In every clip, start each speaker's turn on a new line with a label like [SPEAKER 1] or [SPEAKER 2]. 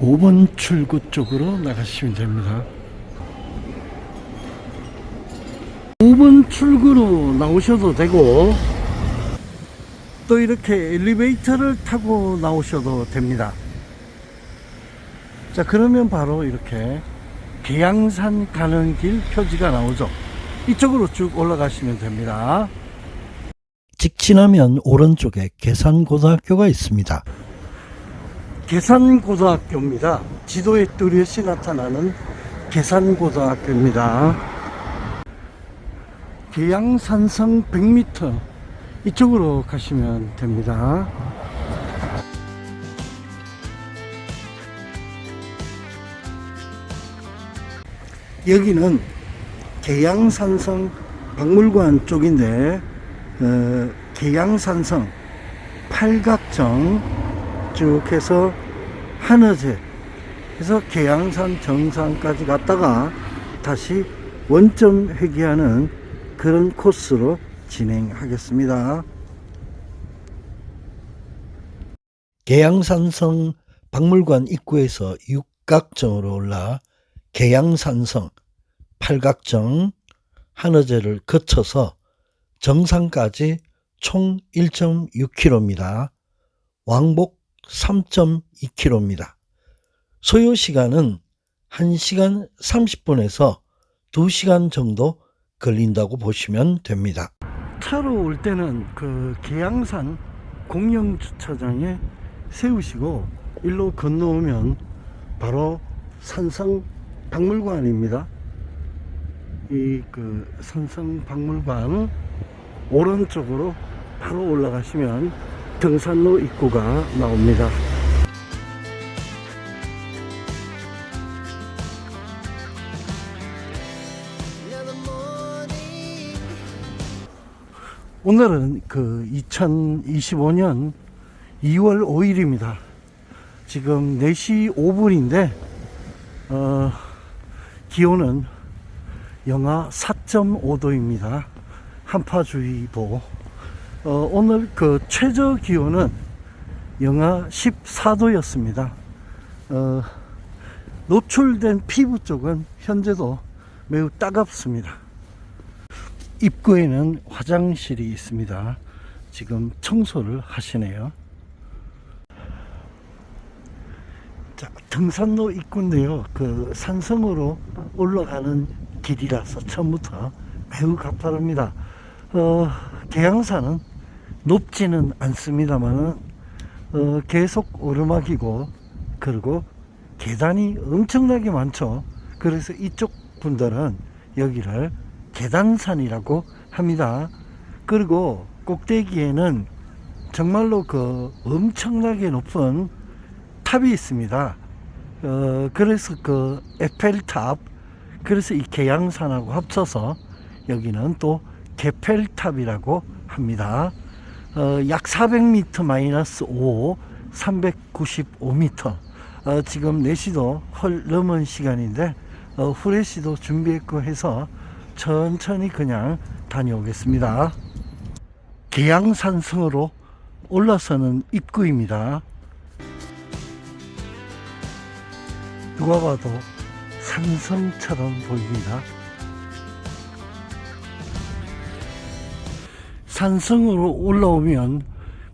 [SPEAKER 1] 5번 출구 쪽으로 나가시면 됩니다. 5번 출구로 나오셔도 되고 또 이렇게 엘리베이터를 타고 나오셔도 됩니다. 자 그러면 바로 이렇게 계양산 가는 길 표지가 나오죠. 이쪽으로 쭉 올라가시면 됩니다. 직진하면 오른쪽에 계산고등학교가 있습니다. 계산고등학교입니다. 지도에 뚜렷이 나타나는 계산고등학교입니다. 계양산성 100m 이쪽으로 가시면 됩니다. 여기는 계양산성 박물관 쪽인데 어, 계양산성 팔각정 쭉 해서 한어제 해서 계양산 정상까지 갔다가 다시 원점 회귀하는 그런 코스로 진행하겠습니다. 계양산성 박물관 입구에서 육각정으로 올라 계양산성 팔각정 한어제를 거쳐서 정상까지 총 1.6km입니다. 왕복 3.2km입니다. 소요 시간은 1시간 30분에서 2시간 정도 걸린다고 보시면 됩니다. 차로 올 때는 그 계양산 공영 주차장에 세우시고 일로 건너오면 바로 산성 박물관입니다. 이 그 산성 박물관 오른쪽으로 바로 올라가시면 등산로 입구가 나옵니다. 오늘은 그 2025년 2월 5일입니다. 지금 4시 5분인데, 어, 기온은 영하 4.5도입니다. 한파주의보. 어, 오늘 그 최저 기온은 영하 14도였습니다. 어, 노출된 피부 쪽은 현재도 매우 따갑습니다. 입구에는 화장실이 있습니다. 지금 청소를 하시네요. 자, 등산로 입구인데요. 그 산성으로 올라가는 길이라서 처음부터 매우 가파릅니다. 어, 계양산은 높지는 않습니다만은 어, 계속 오르막이고 그리고 계단이 엄청나게 많죠. 그래서 이쪽 분들은 여기를 계단산이라고 합니다. 그리고 꼭대기에는 정말로 그 엄청나게 높은 탑이 있습니다. 어, 그래서 그 에펠탑, 그래서 이 계양산하고 합쳐서 여기는 또 게펠탑이라고 합니다. 어, 약 400m 마이너스 5, 395m. 어, 지금 4시도 헐 넘은 시간인데, 어, 후레시도 준비했고 해서 천천히 그냥 다녀오겠습니다. 계양산성으로 올라서는 입구입니다. 누가 봐도 산성처럼 보입니다. 산성으로 올라오면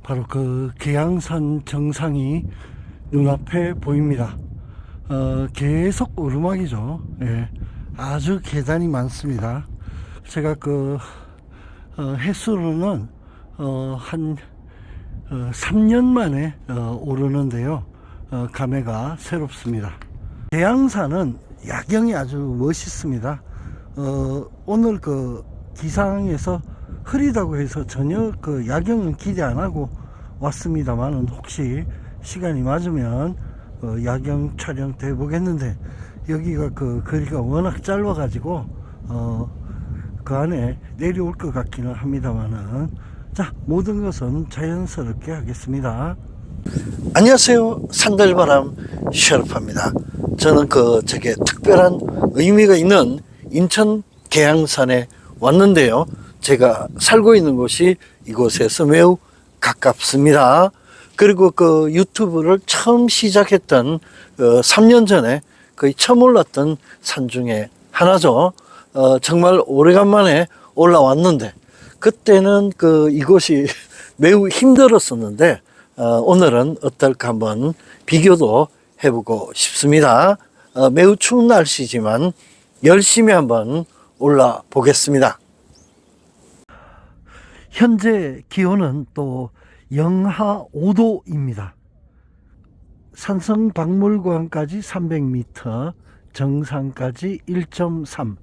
[SPEAKER 1] 바로 그 계양산 정상이 눈앞에 보입니다. 어, 계속 오르막이죠. 예, 아주 계단이 많습니다. 제가 그 어, 횟수로는 어, 한 어, 3년 만에 어, 오르는데요. 어, 감회가 새롭습니다. 계양산은 야경이 아주 멋있습니다. 어, 오늘 그 기상에서 흐리다고 해서 전혀 그 야경은 기대 안 하고 왔습니다만은 혹시 시간이 맞으면 어, 야경 촬영 돼 보겠는데 여기가 그 거리가 워낙 짧아 가지고 어, 그 안에 내려올 것 같기는 합니다만은 자 모든 것은 자연스럽게 하겠습니다. 안녕하세요 산들바람 셰르파입니다. 저는 그 저게 특별한 의미가 있는 인천 계양산에 왔는데요. 제가 살고 있는 곳이 이곳에서 매우 가깝습니다. 그리고 그 유튜브를 처음 시작했던 어, 3년 전에 거의 처음 올랐던 산 중에 하나죠. 어, 정말 오래간만에 올라왔는데 그때는 그 이곳이 매우 힘들었었는데 어, 오늘은 어떨까 한번 비교도 해보고 싶습니다. 어, 매우 추운 날씨지만 열심히 한번 올라 보겠습니다. 현재 기온은 또 영하 5도입니다. 산성박물관까지 300m, 정상까지 1.3,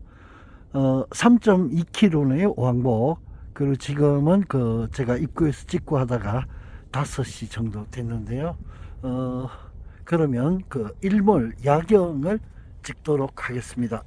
[SPEAKER 1] 어, 3.2km네요, 왕복. 그리고 지금은 그 제가 입구에서 찍고 하다가 5시 정도 됐는데요. 어, 그러면 그 일몰 야경을 찍도록 하겠습니다.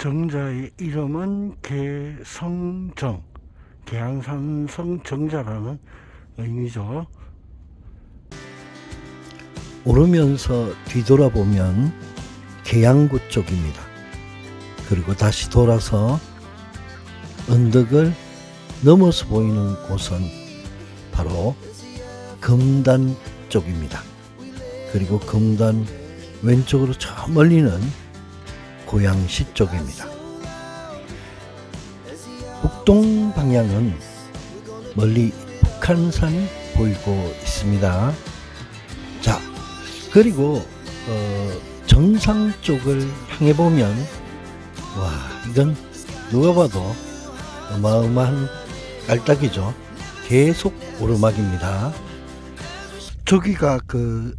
[SPEAKER 1] 정자의 이름은 개성정, 계양산성 정자라는 의미죠. 오르면서 뒤돌아보면 계양구 쪽입니다. 그리고 다시 돌아서 언덕을 넘어서 보이는 곳은 바로 금단 쪽입니다. 그리고 금단 왼쪽으로 저 멀리는 고양시 쪽입니다. 북동 방향은 멀리 북한산이 보이고 있습니다. 자, 그리고 어, 정상 쪽을 향해 보면 와 이건 누가 봐도 어마어마한 깔딱이죠. 계속 오르막입니다. 저기가 그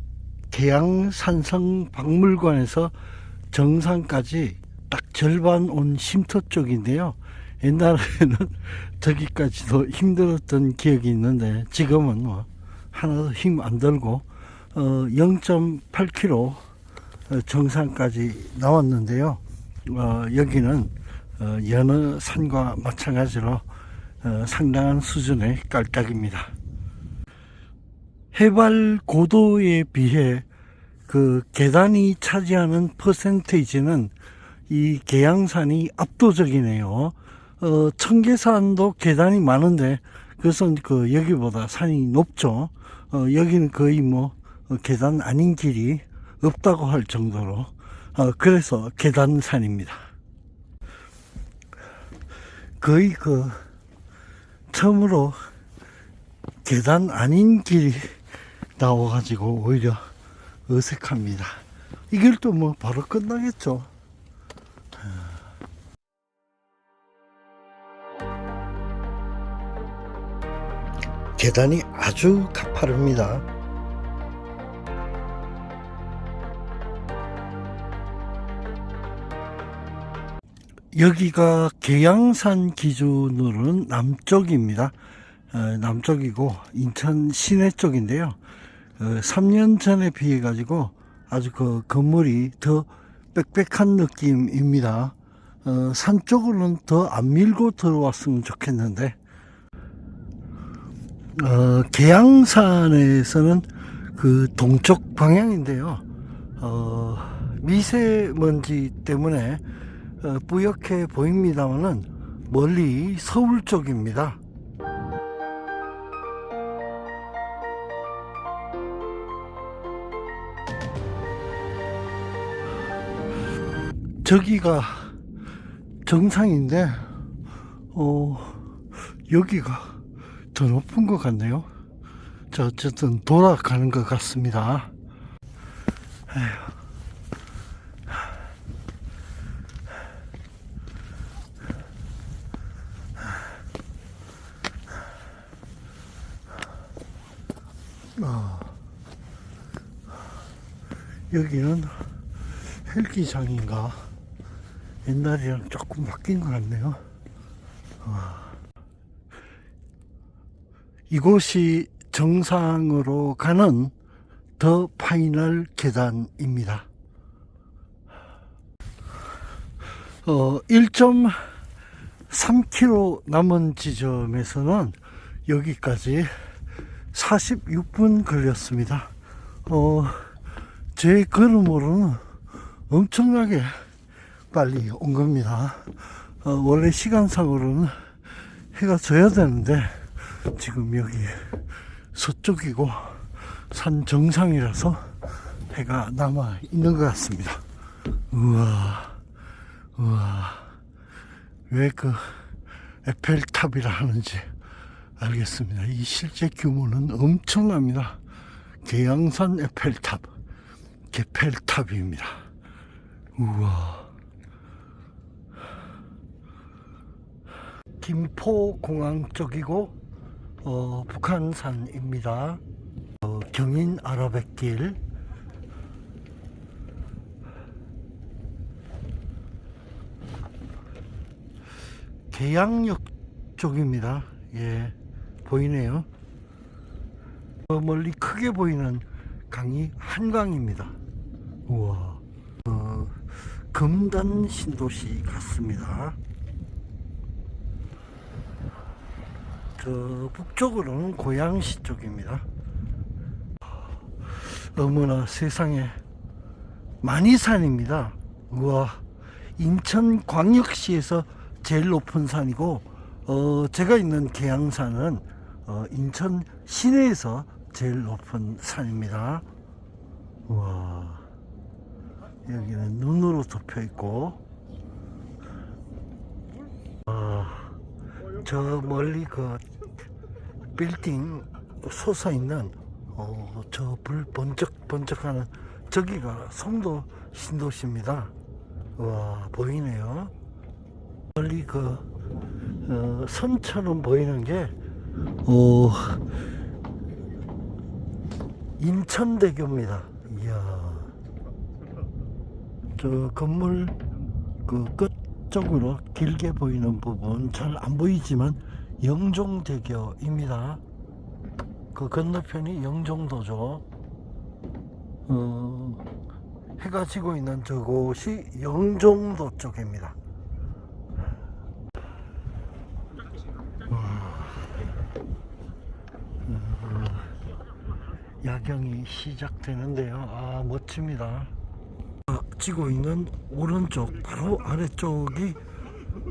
[SPEAKER 1] 계양산성 박물관에서 정상까지 딱 절반 온 쉼터 쪽인데요. 옛날에는 저기까지도 힘들었던 기억이 있는데 지금은 뭐 하나도 힘 안 들고 어 0.8km 정상까지 나왔는데요. 어 여기는 어 여느 산과 마찬가지로 어 상당한 수준의 깔딱입니다. 해발 고도에 비해 그 계단이 차지하는 퍼센테이지는 이 계양산이 압도적이네요. 어, 청계산도 계단이 많은데 그것은 그 여기보다 산이 높죠. 어, 여기는 거의 뭐 어, 계단 아닌 길이 없다고 할 정도로 어, 그래서 계단산입니다. 거의 그 처음으로 계단 아닌 길이 나와가지고 오히려 어색합니다. 이 길도 뭐 바로 끝나겠죠. 계단이 아주 가파릅니다. 여기가 계양산 기준으로는 남쪽입니다. 어, 남쪽이고 인천 시내 쪽인데요. 어, 3년 전에 비해 가지고 아주 그 건물이 더 빽빽한 느낌입니다. 어, 산 쪽으로는 더 안 밀고 들어왔으면 좋겠는데 어, 계양산에서는 그 동쪽 방향인데요. 어, 미세먼지 때문에 어, 뿌옇게 보입니다만은 멀리 서울 쪽입니다. 저기가 정상인데, 어, 여기가 더 높은 것 같네요. 자, 어쨌든 돌아가는 것 같습니다. 에휴. 어, 여기는 헬기장인가 옛날이랑 조금 바뀐 것 같네요. 어. 이곳이 정상으로 가는 더 파이널 계단입니다. 어, 1.3km 남은 지점에서는 여기까지 46분 걸렸습니다. 어, 제 걸음으로는 엄청나게 빨리 온 겁니다. 어, 원래 시간상으로는 해가 져야 되는데 지금 여기 서쪽이고 산 정상이라서 해가 남아 있는 것 같습니다. 우와, 우와, 왜 그 에펠탑이라 하는지 알겠습니다. 이 실제 규모는 엄청납니다. 계양산 에펠탑, 게펠탑입니다. 우와. 김포공항 쪽이고 어, 북한산입니다. 어, 경인 아라뱃길 계양역 쪽입니다. 예, 보이네요. 어, 멀리 크게 보이는 강이 한강입니다. 우와, 어, 금단 신도시 같습니다. 저 북쪽으로는 고양시 쪽입니다. 어머나 세상에 만이산입니다. 우와 인천 광역시에서 제일 높은 산이고 어, 제가 있는 계양산은 어, 인천 시내에서 제일 높은 산입니다. 우와 여기는 눈으로 덮여 있고 아, 저 멀리 그 빌딩 솟아 있는 어, 저 불 번쩍 번쩍하는 저기가 송도 신도시입니다. 와 보이네요. 멀리 그 어, 선처럼 보이는 게 어, 인천대교입니다. 이야 저 건물 그 끝 쪽으로 길게 보이는 부분 잘 안 보이지만 영종대교입니다. 그 건너편이 영종도죠. 어, 해가 지고 있는 저곳이 영종도 쪽입니다. 어, 야경이 시작되는데요. 아 멋집니다. 아, 지고 있는 오른쪽 바로 아래쪽이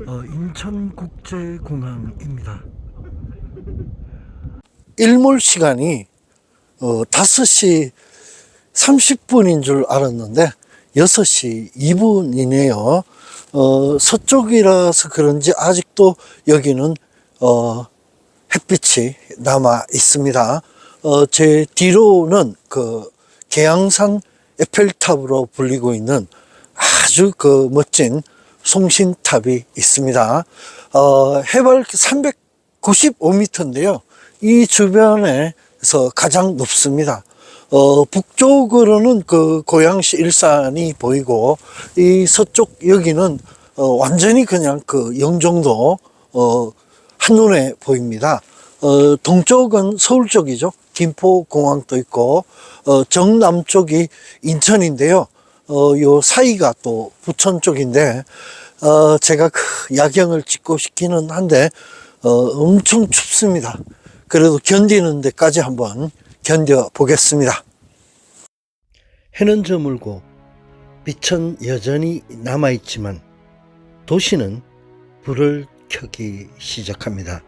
[SPEAKER 1] 어, 인천국제공항입니다. 일몰 시간이 어, 5시 30분인 줄 알았는데 6시 2분이네요. 어, 서쪽이라서 그런지 아직도 여기는 어, 햇빛이 남아 있습니다. 어, 제 뒤로는 그 계양산 에펠탑으로 불리고 있는 아주 그 멋진 송신탑이 있습니다. 어, 해발 395m인데요. 이 주변에서 가장 높습니다. 어, 북쪽으로는 그 고양시 일산이 보이고, 이 서쪽 여기는 어, 완전히 그냥 그 영종도, 어, 한눈에 보입니다. 어, 동쪽은 서울 쪽이죠. 김포공항도 있고, 어, 정남쪽이 인천인데요. 어, 요 사이가 또 부천 쪽인데, 어, 제가 그 야경을 찍고 싶기는 한데, 어, 엄청 춥습니다. 그래도 견디는 데까지 한번 견뎌 보겠습니다. 해는 저물고 빛은 여전히 남아있지만 도시는 불을 켜기 시작합니다.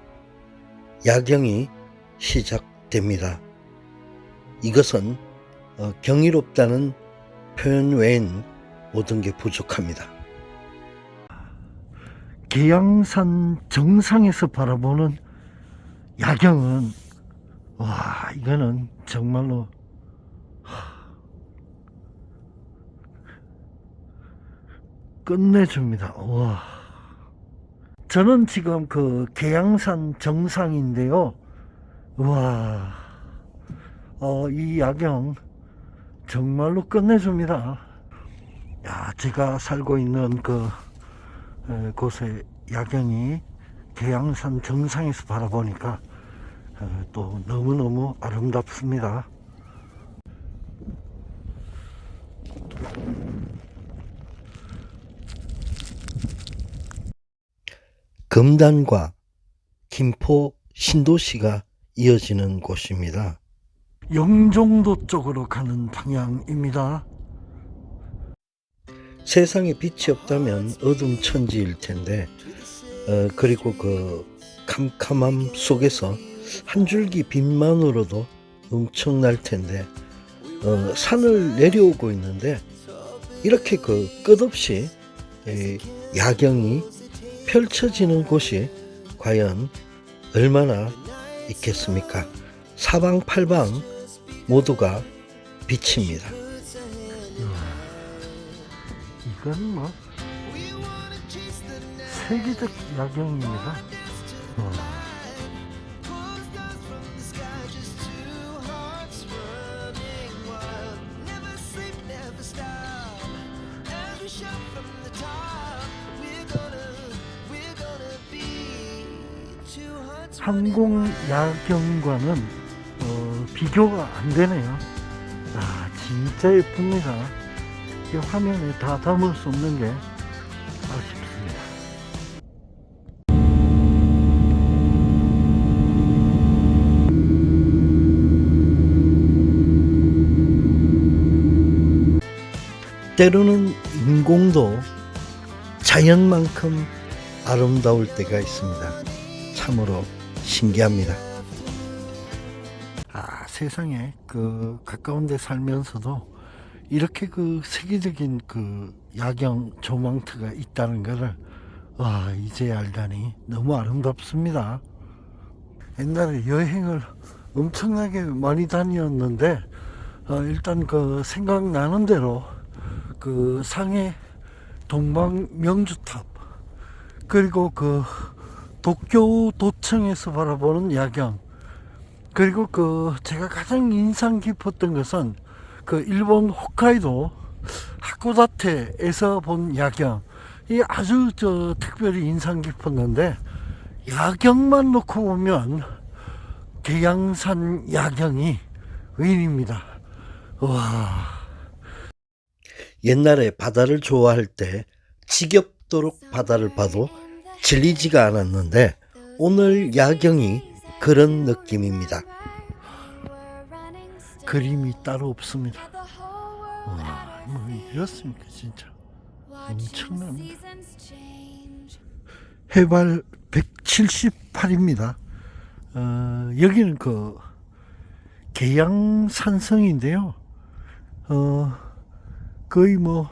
[SPEAKER 1] 야경이 시작됩니다. 이것은 어, 경이롭다는 표현 외엔 모든 게 부족합니다. 계양산 정상에서 바라보는 야경은 와 이거는 정말로 하, 끝내줍니다. 와 저는 지금 그 계양산 정상인데요. 와, 어, 이 야경 정말로 끝내줍니다. 야, 제가 살고 있는 그 에, 곳의 야경이 계양산 정상에서 바라보니까 에, 또 너무너무 아름답습니다. 금단과 김포 신도시가 이어지는 곳입니다. 영종도 쪽으로 가는 방향입니다. 세상에 빛이 없다면 어둠 천지일 텐데 어, 그리고 그 캄캄함 속에서 한 줄기 빛만으로도 엄청날 텐데 어, 산을 내려오고 있는데 이렇게 그 끝없이 이 야경이 펼쳐지는 곳이 과연 얼마나 있겠습니까? 사방팔방 모두가 빛입니다. 이건 뭐 세계적 야경입니다. 어. 항공 야경과는 어, 비교가 안 되네요. 아, 진짜 예쁩니다. 이 화면에 다 담을 수 없는 게 아쉽습니다. 때로는 인공도 자연만큼 아름다울 때가 있습니다. 참으로 신기합니다. 아, 세상에 그 가까운 데 살면서도 이렇게 그 세계적인 그 야경 조망트가 있다는 것을 와, 이제 알다니 너무 아름답습니다. 옛날에 여행을 엄청나게 많이 다녔는데 어, 일단 그 생각나는 대로 그 상해 동방 명주탑 그리고 그 도쿄 도청에서 바라보는 야경. 그리고 그 제가 가장 인상 깊었던 것은 그 일본 홋카이도 하코다테에서 본 야경. 이 아주 저 특별히 인상 깊었는데 야경만 놓고 보면 계양산 야경이 의인입니다. 와. 옛날에 바다를 좋아할 때 지겹도록 바다를 봐도 질리지가 않았는데 오늘 야경이 그런 느낌입니다. 그림이 따로 없습니다. 와, 뭐 이렇습니까 진짜 엄청납니다. 해발 178입니다. 어, 여기는 그 계양산성인데요. 어, 거의 뭐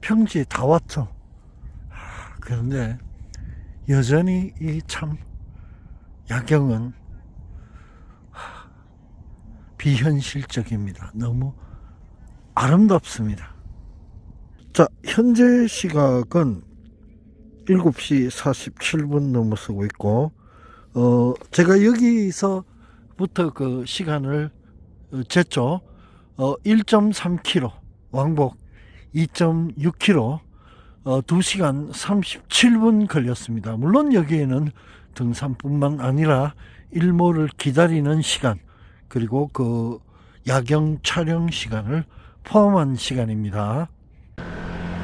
[SPEAKER 1] 평지에 다 왔죠. 아, 그런데 여전히 이 참 야경은 하, 비현실적입니다. 너무 아름답습니다. 자, 현재 시각은 7시 47분 넘어서고 있고, 어, 제가 여기서부터 그 시간을 어, 쟀죠. 어, 1.3km, 왕복 2.6km, 어, 2시간 37분 걸렸습니다. 물론 여기에는 등산뿐만 아니라 일몰을 기다리는 시간, 그리고 그 야경 촬영 시간을 포함한 시간입니다.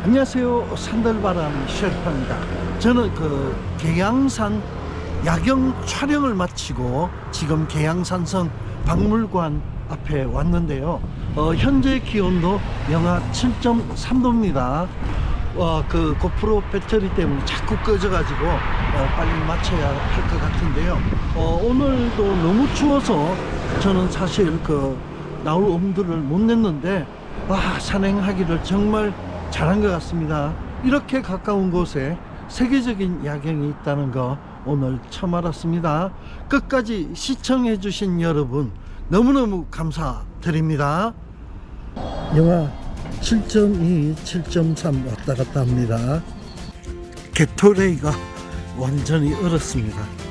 [SPEAKER 1] 안녕하세요. 산들바람 셰프입니다. 저는 그 계양산 야경 촬영을 마치고 지금 계양산성 박물관 앞에 왔는데요. 어, 현재 기온도 영하 7.3도입니다. 어, 그 고프로 배터리 때문에 자꾸 꺼져가지고 어, 빨리 맞춰야 할 것 같은데요. 어, 오늘도 너무 추워서 저는 사실 그 나올 엄두를 못 냈는데 와 산행하기를 정말 잘한 것 같습니다. 이렇게 가까운 곳에 세계적인 야경이 있다는 거 오늘 처음 알았습니다. 끝까지 시청해 주신 여러분 너무너무 감사드립니다. 영하 7.2, 7.3 왔다 갔다 합니다. 게토레이가 완전히 얼었습니다.